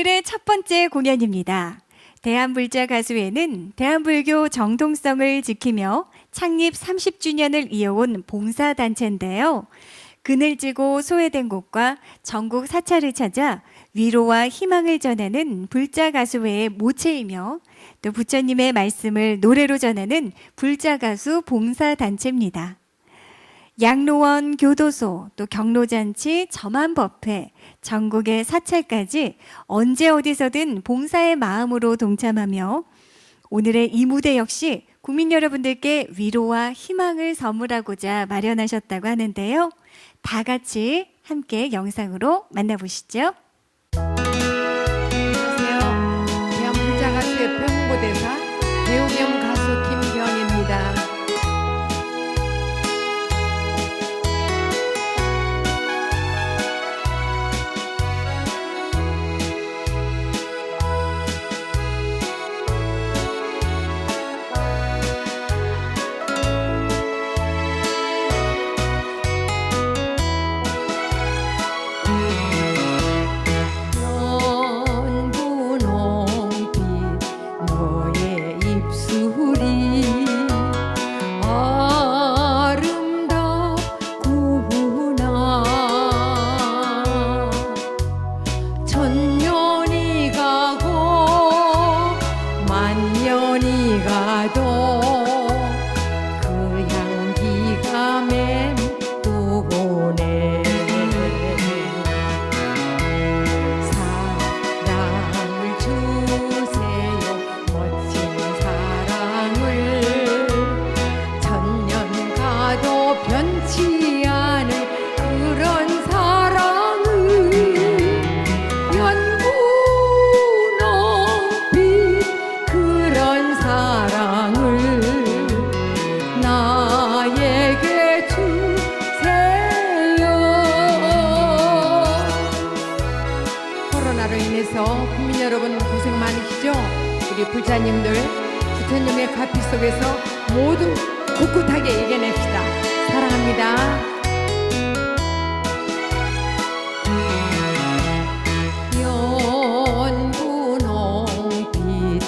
오늘의 첫 번째 공연입니다. 대한불자 가수회는 대한불교 정통성을 지키며 창립 30주년을 이어온 봉사단체인데요. 그늘 지고 소외된 곳과 전국 사찰을 찾아 위로와 희망을 전하는 불자 가수회의 모체이며 또 부처님의 말씀을 노래로 전하는 불자 가수 봉사단체입니다. 양로원 교도소, 또 경로잔치, 점안법회, 전국의 사찰까지 언제 어디서든 봉사의 마음으로 동참하며 오늘의 이 무대 역시 국민 여러분들께 위로와 희망을 선물하고자 마련하셨다고 하는데요. 다 같이 함께 영상으로 만나보시죠. 불자님들 부처님의 가피 속에서 모두 꿋꿋하게 이겨냅시다. 사랑합니다. 연분홍빛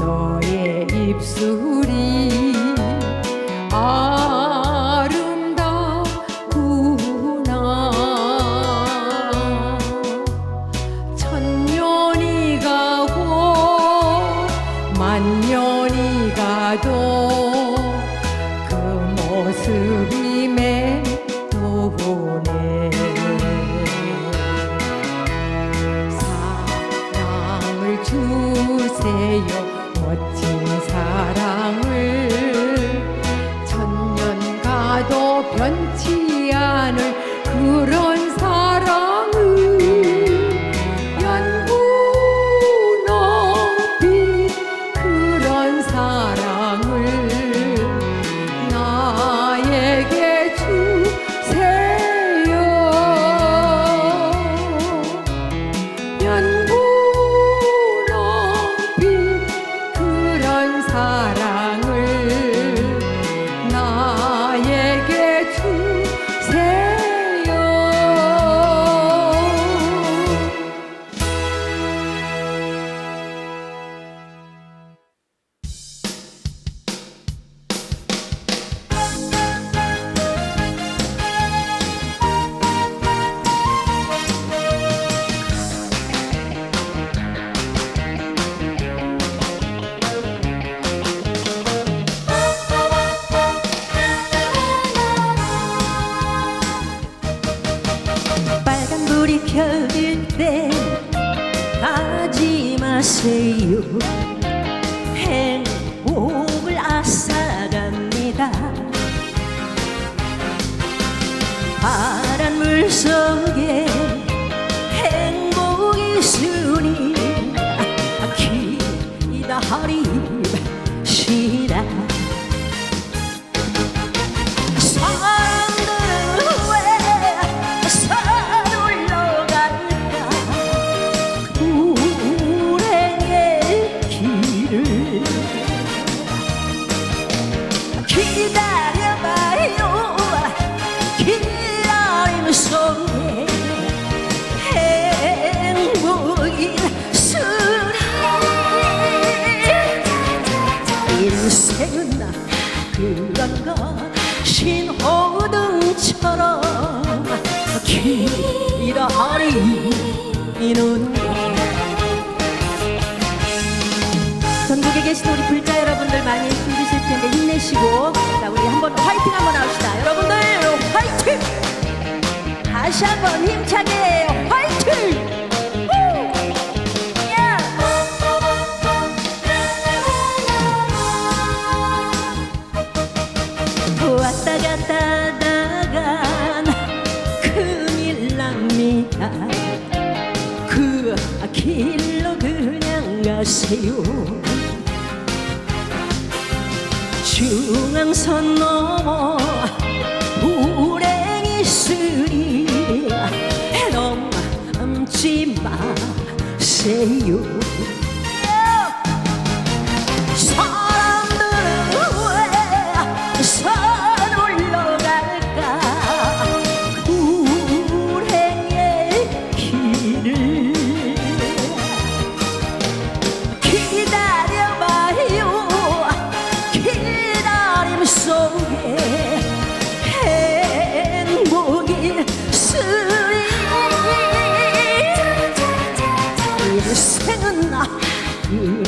너의 입술 켜질 때 가지 마세요. 행복을 앗아갑니다. 파란 물 속에 행복이 있으니 기다리시라 그런 것 신호등처럼 허리는 전국에 계신 우리 불자 여러분들 많이 힘드실 텐데 힘내시고 자 우리 한번 화이팅 한번 합시다. 여러분들 화이팅! 다시 한번 힘차게 가세요. 중앙선 넘어 불행이 있으리. 넘지 마세요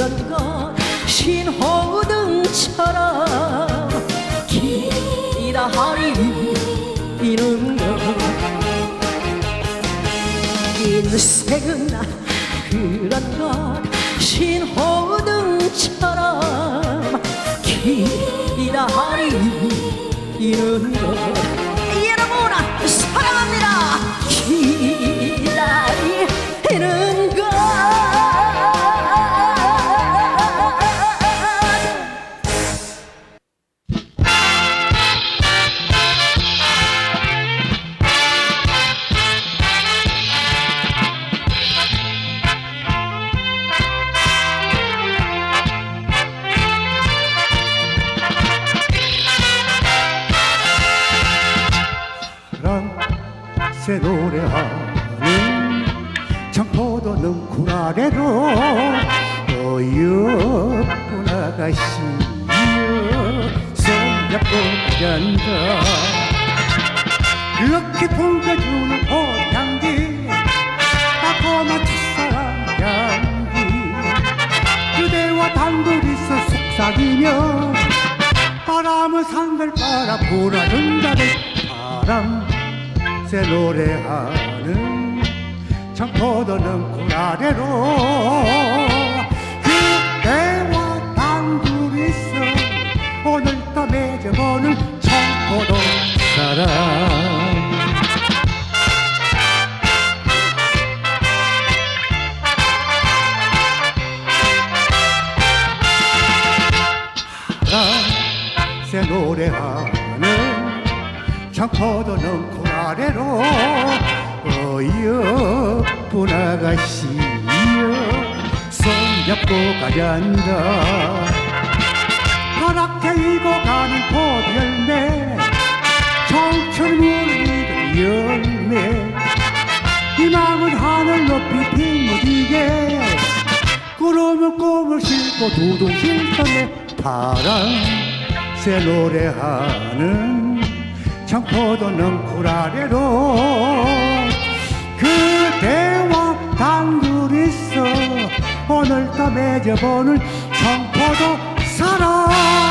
그런 것 신호등처럼 허리는 것 인생은 나 그런 것 신호등처럼 허리는 것 새 노래하는 청포도는 구라래로 어여쁜 아가씨여 손잡고 가잔다 그렇게 풍겨주는 꽃향기 따끔한 첫사랑 향기 그대와 단둘이서 속삭이며 바람은 산들 바라 불어준다는 바람 새 노래하는 청포도는 구라래로. 그대와 단둘이서 오늘따 맺어보는 청포도 사랑 꿈을 싣고 두둥 실던내 바람 새 노래하는 청포도는 구라래로 그대와 단둘이서 오늘따 맺어보는 청포도 사랑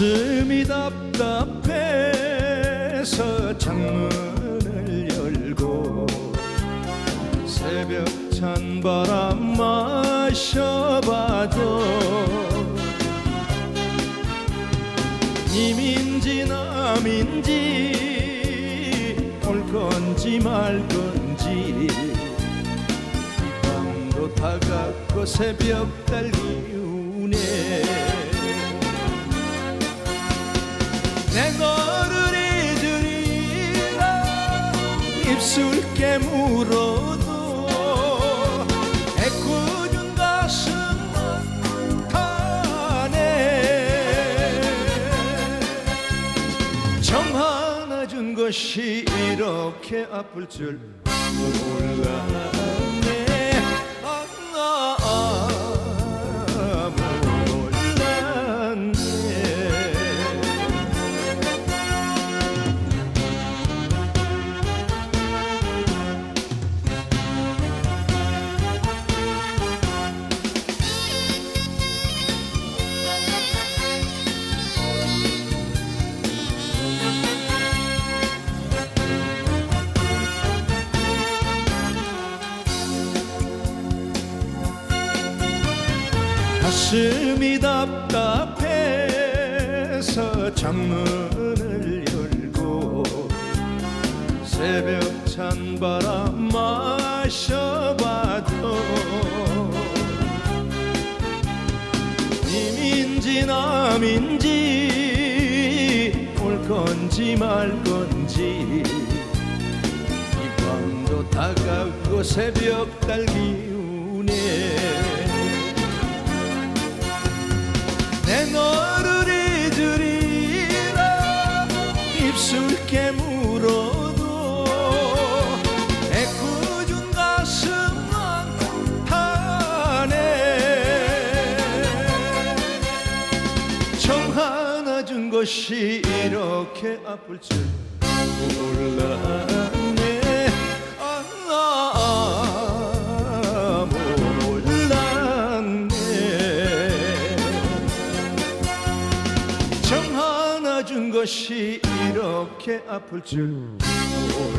가슴이 답답해서 창문을 열고 새벽 찬 바람 마셔봐도 님인지 남인지 올 건지 말 건지 이 밤도 다가고 새벽 달기우네 너를 잊으리라. 입술 깨물어도 애꿎은 가슴 안에 정 하나 준 것이 이렇게 아플 줄 몰라. 가슴이 답답해서 창문을 열고 새벽 찬 바람 마셔봐도 님인지 남인지 올 건지 말 건지 이 밤도 다가고 새벽 달기 너를 잊으리라. 입술 깨물어도 애꿎은 가슴만 타네 정 하나 준 것이 이렇게 아플 줄 몰랐 것이 이렇게 아플 줄 몰랐네